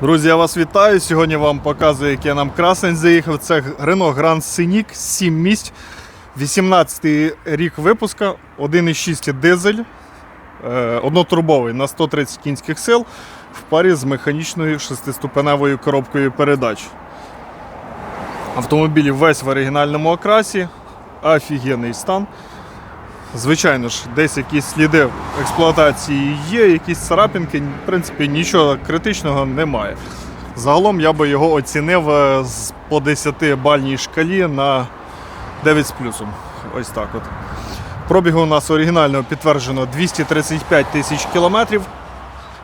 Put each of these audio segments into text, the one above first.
Друзі, я вас вітаю. Сьогодні вам показую, який нам красень заїхав. Це Renault Grand Scenic 7 місць. 18 рік випуска, 1,6 дизель, е, однотурбовий на 130 кінських сил в парі з механічною шестиступеневою коробкою передач. Автомобіль весь в оригінальному окрасі, офігенний стан. Звичайно ж, десь якісь сліди експлуатації є, якісь царапинки, в принципі, нічого критичного немає. Загалом я би його оцінив е, по 10-бальній шкалі на 9 з плюсом. Ось так от. Пробігу у нас оригінально підтверджено 235 тисяч кілометрів.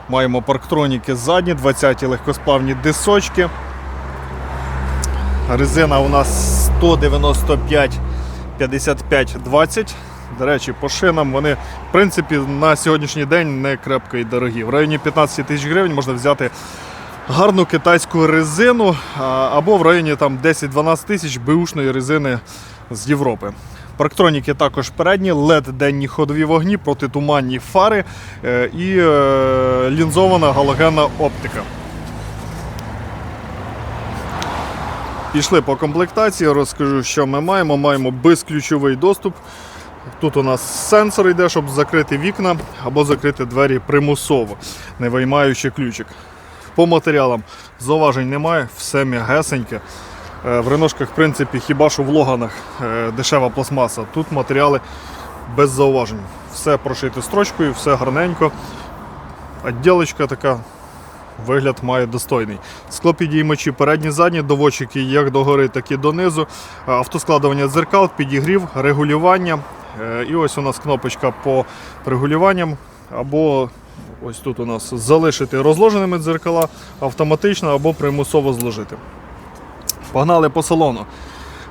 Маємо парктроніки ззадні, 20 легкосплавні дисочки. Резина у нас 195 55 20. До речі, по шинам вони, в принципі, на сьогоднішній день не крепко і дорогі. В районі 15 тисяч гривень можна взяти гарну китайську резину або в районі там 10-12 тисяч беушної резини з Європи. Парктроніки також передні, led денні ходові вогні, протитуманні фари е, і е, лінзована галогенна оптика. Пішли по комплектації, розкажу, що ми маємо. Маємо безключовий доступ. Тут у нас сенсор йде, щоб закрити вікна або закрити двері примусово, не виймаючи ключик. По матеріалам зауважень немає, все м'ягесеньке. Е, В реношках, в принципі, хіба що в логанах е, дешева пластмаса. Тут матеріали без зауважень. Все прошите строчкою, все гарненько. Отділочка така Вигляд має достойний. Склопідіймачі передні задні, доводчики як догори, так і донизу. Е, Автоскладування дзеркал, підігрів, регулювання. Е, І ось у нас кнопочка по регулюванням. Або ось тут у нас залишити розложеними дзеркала автоматично або примусово зложити. Погнали по салону.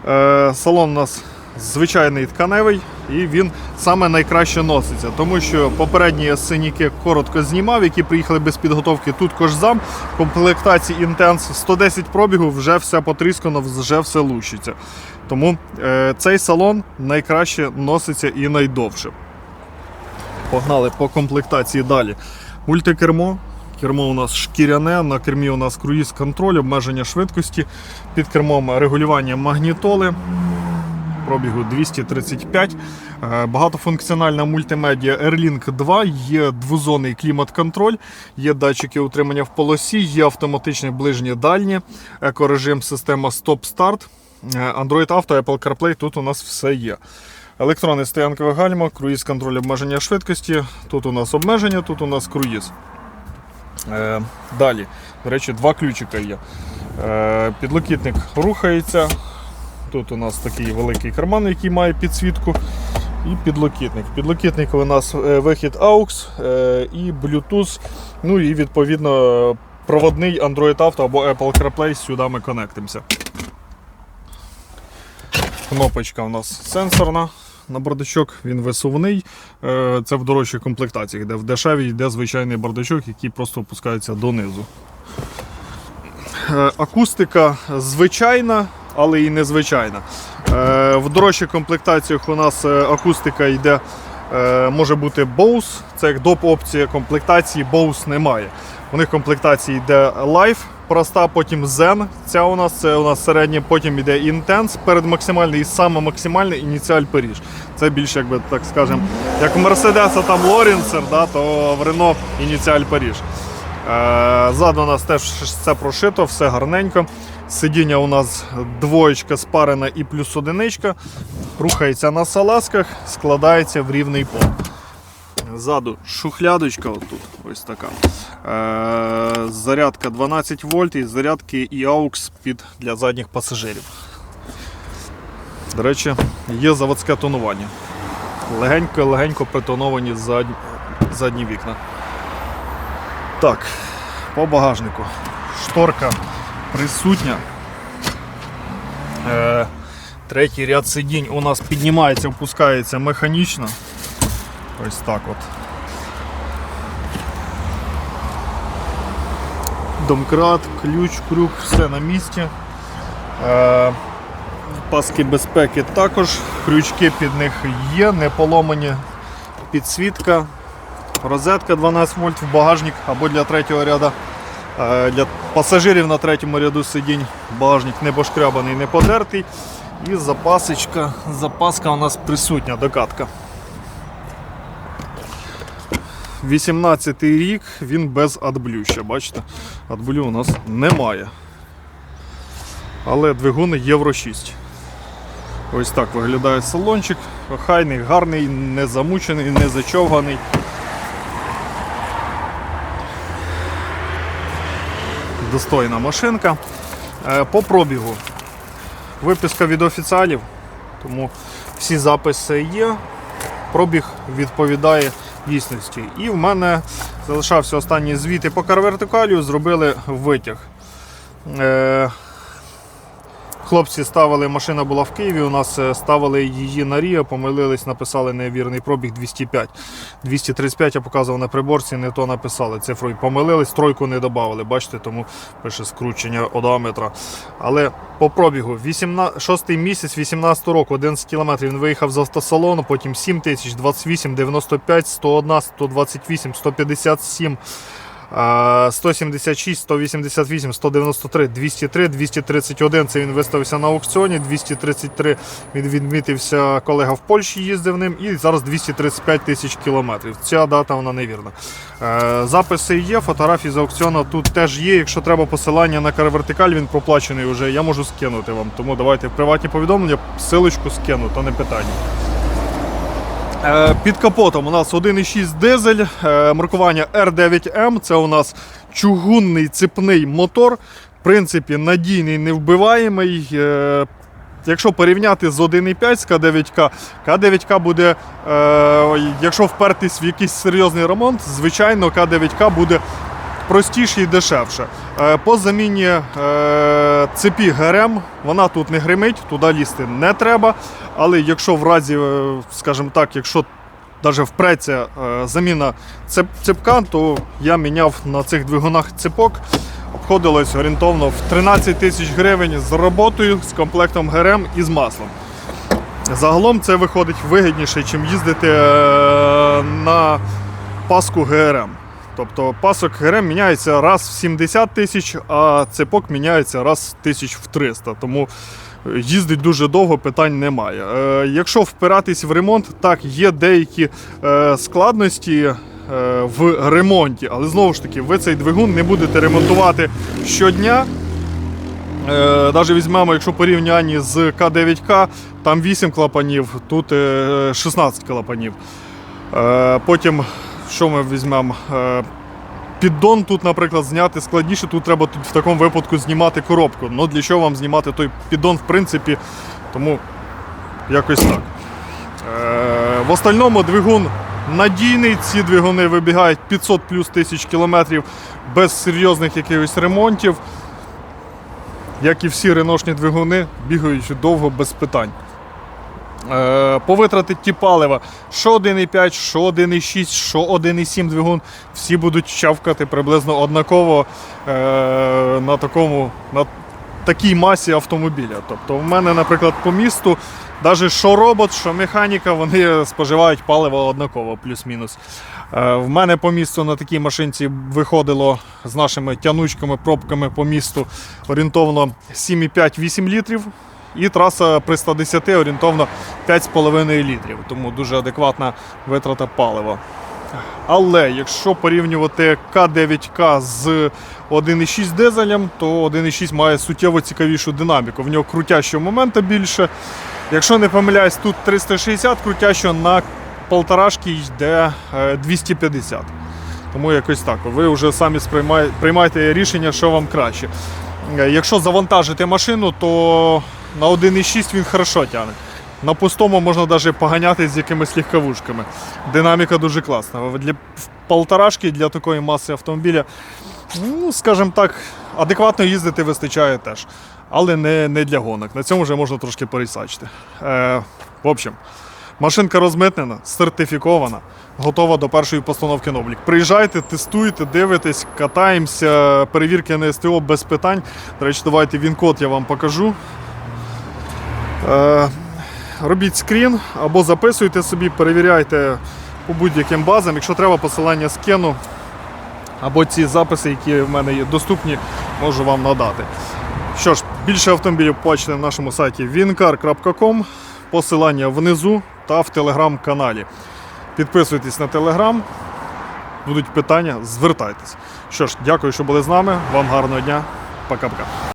Е, Салон у нас звичайний тканевий і він саме найкраще носиться, тому що попередні синіки коротко знімав, які приїхали без підготовки. Тут кожзам, в комплектації Intense 110 пробігу, вже все потріскано, вже все лущиться. Тому е, цей салон найкраще носиться і найдовше. Погнали по комплектації далі. Мультикермо. Кермо у нас шкіряне, на кермі у нас круїз контроль, обмеження швидкості, під кермом регулювання магнітоли, пробігу 235. Е, Багатофункціональна мультимедіа Airlink 2, є двозонний клімат-контроль, є датчики утримання в полосі, є автоматичне ближнє дальнє, екорежим, система стоп-старт, е, Android Auto, Apple CarPlay, тут у нас все є. Електронне стоянкове гальма, круїз контроль обмеження швидкості. Тут у нас обмеження, тут у нас круїз. Е, далі, до речі, два ключика є. Е, підлокітник рухається. Тут у нас такий великий карман, який має підсвітку. І підлокітник. В підлокітнику у нас е, вихід AUX е, і Bluetooth. Ну і відповідно проводний Android Auto або Apple CarPlay. Сюди ми конектимося. Кнопочка у нас сенсорна на бардачок, він висувний. Е, Це в дорожчих комплектаціях, де в дешевій йде звичайний бардачок, який просто опускається донизу. Акустика звичайна, але і незвичайна. Е, В дорожчих комплектаціях у нас е, акустика йде, е, може бути Bose, це як доп опція комплектації, Bose немає. У них комплектації йде Live, проста, потім Zen. Ця у нас це у нас середня, потім йде Intense, перед максимальний і саме максимальний ініціаль Паріж. Це більше, якби так скажемо, як у Мерседеса там Лорінцер, да, то в Рено ініціаль Паріж. Ззаду у нас теж все прошито, все гарненько. Сидіння у нас двоєчка спарена і плюс одиничка. Рухається на салазках, складається в рівний пол. Ззаду шухлядочка отут, ось така. Е, зарядка 12 вольт і зарядки і AUX під для задніх пасажирів. До речі, є заводське тонування. Легенько-легенько притоновані задні, задні вікна. Так, по багажнику. Шторка присутня. Е, третій ряд сидінь у нас піднімається, опускається механічно. Ось так от. Домкрат, ключ, крюк, все на місці. Е, паски безпеки також, крючки під них є, не поломані. Підсвітка, розетка 12 вольт в багажник або для третього ряду Е, Для пасажирів на третьому ряду сидінь багажник не пошкрябаний, не подертий. І запасочка, запаска у нас присутня, докатка. 18 й рік, він без адблю ще, бачите? Адблю у нас немає. Але двигун Євро 6. Ось так виглядає салончик. Охайний, гарний, не замучений, не зачовганий. Достойна машинка. Е, По пробігу. Виписка від офіціалів, тому всі записи є. Пробіг відповідає дійсності. І в мене залишався останній звіт і по карвертикалю, зробили витяг. Хлопці ставили, машина була в Києві, у нас е, ставили її на Ріо, помилились, написали невірний пробіг 205. 235 я показував на приборці, не то написали цифру. і Помилились, тройку не додали. Бачите, тому пише скручення одометра. Але по пробігу 18, 6 місяць 18 року, 11 кілометрів він виїхав з автосалону, потім 7 тисяч, 28, 95, 101, 128, 157. А, 176, 188, 193, 203, 231 це він виставився на аукціоні, 233 він відмітився, колега в Польщі їздив ним, і зараз 235 тисяч кілометрів. Ця дата вона невірна. Е, Записи є, фотографії з аукціону тут теж є. Якщо треба посилання на карвертикаль, він проплачений вже, я можу скинути вам. Тому давайте в приватні повідомлення, силочку скину, то не питання. Е, Під капотом у нас 1,6 дизель, е, маркування R9M. Це у нас чугунний цепний мотор. В принципі, надійний, невбиваємий. Е, Якщо порівняти з 1,5 з К9К, К9К буде, якщо впертись в якийсь серйозний ремонт, звичайно, К9К буде простіше і дешевше. Е, По заміні е, цепі ГРМ вона тут не гримить, туди лізти не треба. Але якщо в разі, е, скажімо так, якщо навіть впреться заміна цеп, цепка, то я міняв на цих двигунах цепок. Обходилось орієнтовно в 13 тисяч гривень з роботою, з комплектом ГРМ і з маслом. Загалом це виходить вигідніше, ніж їздити на паску ГРМ. Тобто пасок ГРМ міняється раз в 70 тисяч, а цепок міняється раз тисяч в 300. Тому е, їздить дуже довго, питань немає. Е, якщо впиратись в ремонт, так, є деякі е, складності е, в ремонті, але знову ж таки, ви цей двигун не будете ремонтувати щодня. Е, Навіть візьмемо, якщо порівнянні з К9К, там 8 клапанів, тут е, 16 клапанів. Е, Потім, що ми візьмемо? Е, Піддон тут, наприклад, зняти складніше, тут треба тут в такому випадку знімати коробку. Ну для чого вам знімати той піддон, в принципі, тому якось так. Е, В остальному двигун надійний, ці двигуни вибігають 500 плюс тисяч кілометрів без серйозних якихось ремонтів як і всі реношні двигуни, бігають довго без питань. Е, по витратитті палива, що 1,5, що 1,6, що 1,7 двигун, всі будуть чавкати приблизно однаково е, на, такому, на такій масі автомобіля. Тобто, в мене, наприклад, по місту, навіть що робот, що механіка, вони споживають паливо однаково, плюс-мінус. Е, В мене по місту на такій машинці виходило з нашими тянучками, пробками по місту орієнтовно 7,5-8 літрів. І траса при 110 орієнтовно 5,5 літрів, тому дуже адекватна витрата палива. Але якщо порівнювати К9К з 1,6 дизелем, то 1,6 має суттєво цікавішу динаміку. В нього крутящого моменту більше. Якщо не помиляюсь, тут 360 крутящого на полторашки йде е, 250. Тому якось так. Ви вже самі сприймай- приймайте рішення, що вам краще. Е, Якщо завантажити машину, то на 1,6 він хорошо тягне. На пустому можна навіть поганяти з якимись легковушками. Динаміка дуже класна. Для полторашки, для такої маси автомобіля, ну, скажімо так, адекватно їздити вистачає теж. Але не, не для гонок. На цьому вже можна трошки пересачити. Е, в общем, машинка розмитнена, сертифікована, готова до першої постановки на облік. Приїжджайте, тестуйте, дивитесь, катаємося, перевірки на СТО без питань. До речі, давайте він-код я вам покажу. Е, робіть скрін або записуйте собі, перевіряйте по будь-яким базам. Якщо треба, посилання скину. або ці записи, які в мене є доступні, можу вам надати. Що ж, більше автомобілів побачите на нашому сайті wincar.com, посилання внизу та в телеграм-каналі. Підписуйтесь на телеграм, будуть питання, звертайтесь. Що ж, дякую, що були з нами. Вам гарного дня. Пока-пока.